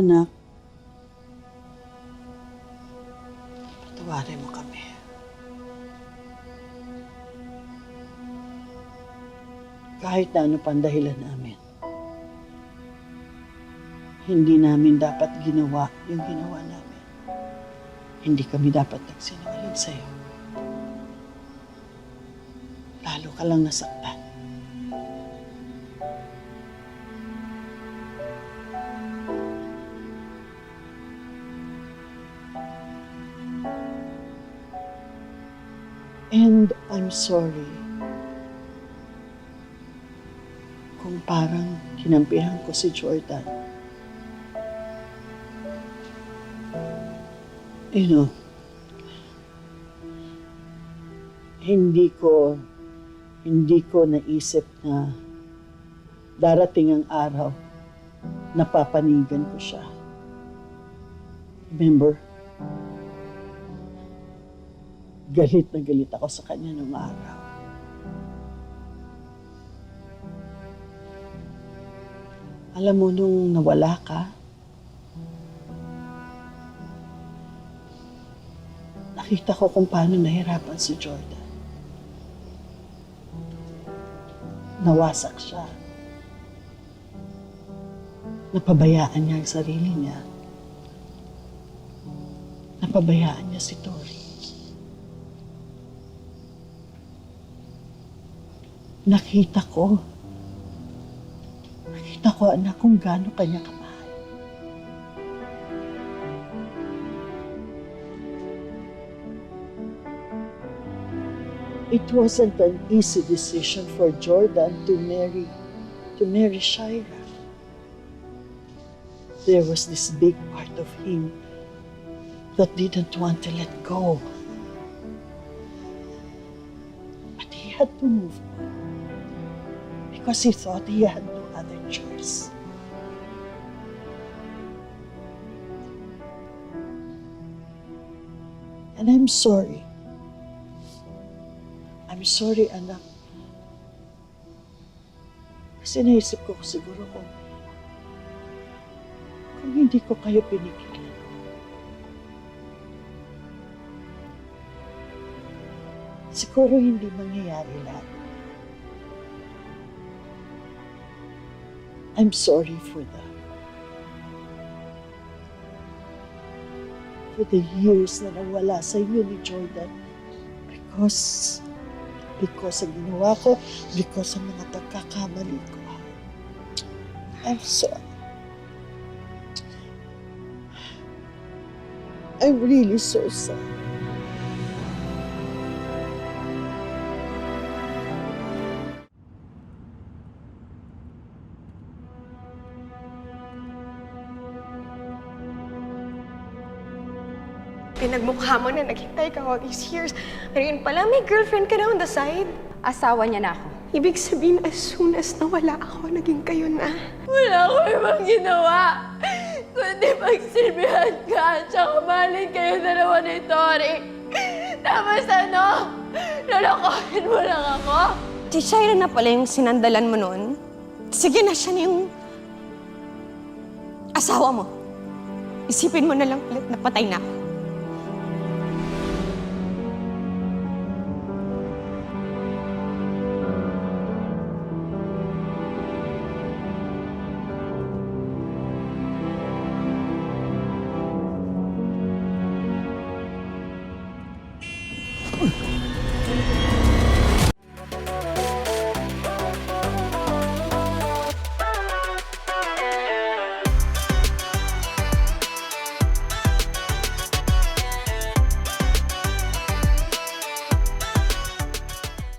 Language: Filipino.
Anak, patawarin mo kami. Kahit na ano pa ang dahilan namin. Hindi namin dapat ginawa yung ginawa namin. Hindi kami dapat nagsinungaling sa'yo. Lalo ka lang nasaktan. And I'm sorry kung parang kinampihan ko si Jordan. You know, hindi ko hindi ko naisip na darating ang araw na papanigan ko siya. Remember? Galit na galit ako sa kanya nung araw. Alam mo, nung nawala ka, nakita ko kung paano nahirapan si Jordan. Nawasak siya. Napabayaan niya ang sarili niya. Napabayaan niya si Tori. Nakita ko. Nakita ko, anak, kung gaano kanya kamahal. It wasn't an easy decision for Jordan to marry, to marry Shira. There was this big part of him that didn't want to let go. But he had to move on because he thought he had no other choice. And I'm sorry. I'm sorry, anak. Kasi naisip ko siguro kung kung hindi ko kayo pinigilan. Siguro hindi mangyayari lahat. I'm sorry for that. For the years na nawala sa inyo ni Jordan. Because, because sa ginawa ko, because sa mga pagkakamali ko. I'm sorry. I'm really so sorry. Pinagmukha mo na naghintay ka all these years. Pero yun pala, may girlfriend ka na on the side. Asawa niya na ako. Ibig sabihin, as soon as nawala ako, naging kayo na. Wala ko ibang ginawa. Kundi magsilbihan ka at saka mahalin kayo dalawa ni Tori. Tapos ano? Lalakohin mo lang ako? Si Shira na pala yung sinandalan mo noon. Sige na siya na yung asawa mo. Isipin mo na lang ulit na patay na ako.